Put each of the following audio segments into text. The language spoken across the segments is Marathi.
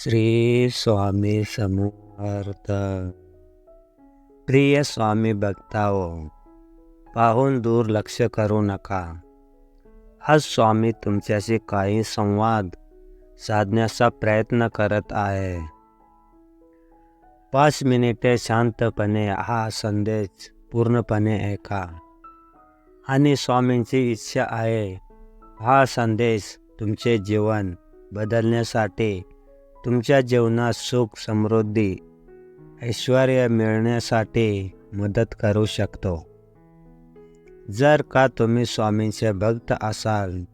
श्री स्वामी समर्थ। प्रिय स्वामी भक्ताओ पाहून दुर्लक्ष करू नका. हा स्वामी तुमच्याशी काही संवाद साधण्याचा प्रयत्न करत आहे. पाच मिनिटे शांतपणे हा संदेश पूर्णपणे ऐका. आणि स्वामींची इच्छा आहे हा संदेश तुमचे जीवन बदलण्यासाठी तुमच्या जीवनात सुख समृद्धी ऐश्वर मिळण्यासाठी मदत करू शकतो. जर का तुम्ही स्वामींचे भक्त असाल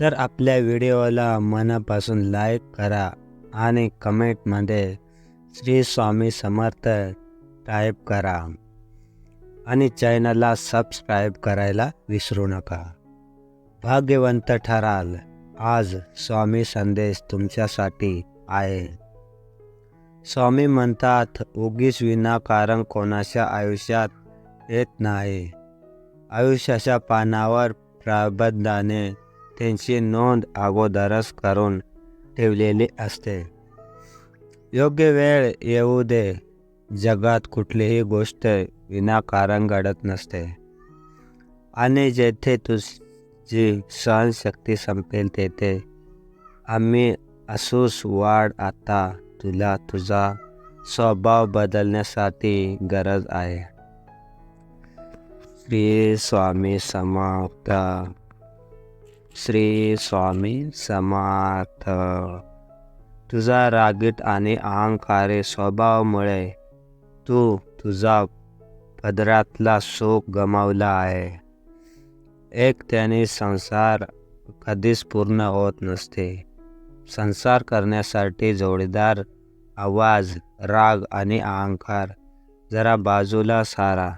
तर आपल्या व्हिडिओला मनापासून लाईक करा आणि कमेंटमध्ये श्री स्वामी समर्थ टाईप करा आणि चॅनलला सबस्क्राईब करायला विसरू नका. भाग्यवंत ठराल आज स्वामी संदेश तुमच्यासाठी आहे. स्वामी म्हणतात उगीच विनाकारण कोणाच्या आयुष्यात येत नाही. आयुष्याच्या पानावर प्रबंधाने त्यांची नोंद अगोदरच करून ठेवलेली असते. योग्य वेळ येऊ दे. जगात कुठलीही गोष्ट विनाकारण घडत नसते. आणि जेथे तुझी सहनशक्ती संपेल तेथे आम्ही असूस वाढ आता तुला तुझा स्वभाव बदलण्यासाठी गरज आहे. श्री स्वामी समाप्त श्री स्वामी समर्थ. तुझा रागीट आणि अहंकारी स्वभावामुळे तू तुझा पदरातला शोक गमावला आहे. एक त्याने संसार कधीच पूर्ण होत नसते. संसार करण्यासाठी जोडीदार आवाज राग आणि अहंकार. जरा बाजूला सारा.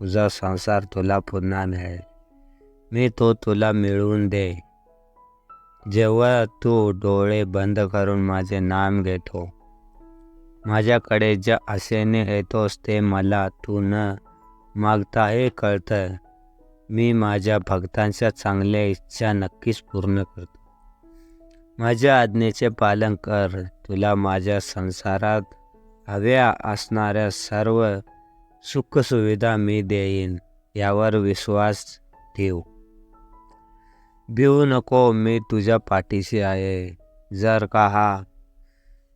तुझा संसार तुला पुन्हा मिळेल. मी तो तुला मिळवून दे. जेव्हा तू डोळे बंद करून माझे नाम घेतो माझ्याकडे ज्या आशेने येतोस ते मला तू न मागता हे कळतं. मी माझ्या भक्तांच्या चांगल्या इच्छा नक्कीच पूर्ण करतो. माझ्या आज्ञेचे पालन कर. तुला माझ्या संसारात हव्या असणाऱ्या सर्व सुखसुविधा मी देईन यावर विश्वास ठेव. भिवू नको मी तुझ्या पाठीशी आहे. जर का हा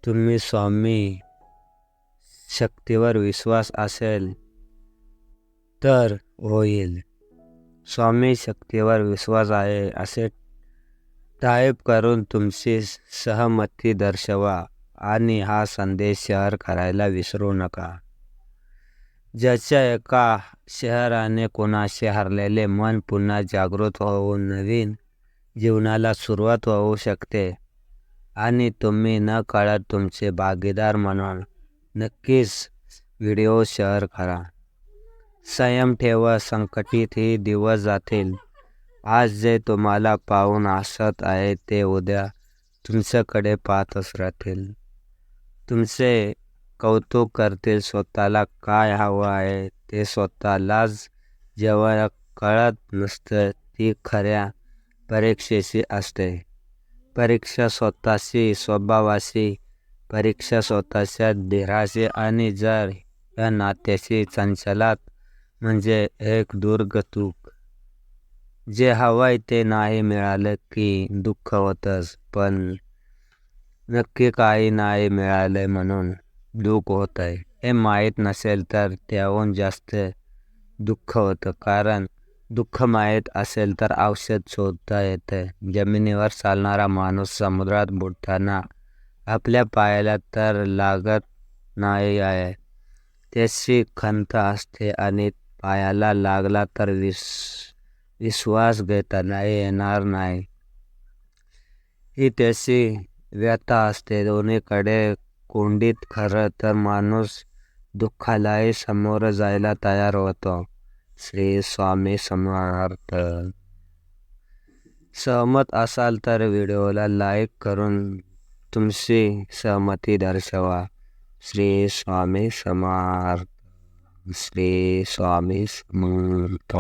तुम्ही स्वामी शक्तीवर विश्वास असेल तर होईल. स्वामी शक्तीवर विश्वास आहे असे टाईप करून तुमची सहमती दर्शवा आणि हा संदेश शेअर करायला विसरू नका. ज्याच्या एका शहराने कोणाशी हरलेले मन पुन्हा जागृत होऊन नवीन जीवनाला सुरुवात होऊ शकते आणि तुम्ही न कळत तुमचे भागीदार म्हणून नक्कीच व्हिडिओ शेअर करा. संयम ठेवा संकटीतही दिवस जातील. आज जे तुम्हाला पाहून हसत आहे ते उद्या तुमच्याकडे पाहतच राहतील. तुमचे कौतुक करतील स्वतःला काय हवं आहे ते स्वतःलाच जेव्हा कळत नसतं ती खऱ्या परीक्षेशी असते. परीक्षा स्वतःशी स्वभावाशी परीक्षा स्वतःच्या देहाशी आणि जर या नात्याशी चंचलात म्हणजे एक दुर्गतूक जे हवंय ते नाही मिळालं की दुःख होतंच पण नक्की काही नाही मिळालं म्हणून दुःख होत आहे हे माहीत नसेल तर त्याहून जास्त दुःख होतं कारण दुःख माहीत असेल तर औषध शोधता येतं जमिनीवर चालणारा माणूस समुद्रात बुडताना आपल्या पायाला तर लागत नाही आहे. त्याची खंत असते आणि पायाला लागला तर विस विश्वास घेता येणार नाही. ही त्याची व्यथा असते. दोन्हीकडे कोंडीत खरं तर माणूस दुःखालाही समोर जायला तयार होतो. श्री स्वामी समर्थ. सहमत असाल तर व्हिडिओला लाईक करून तुमची सहमती दर्शवा. श्री स्वामी समर्थ. श्री स्वामी समर्थ.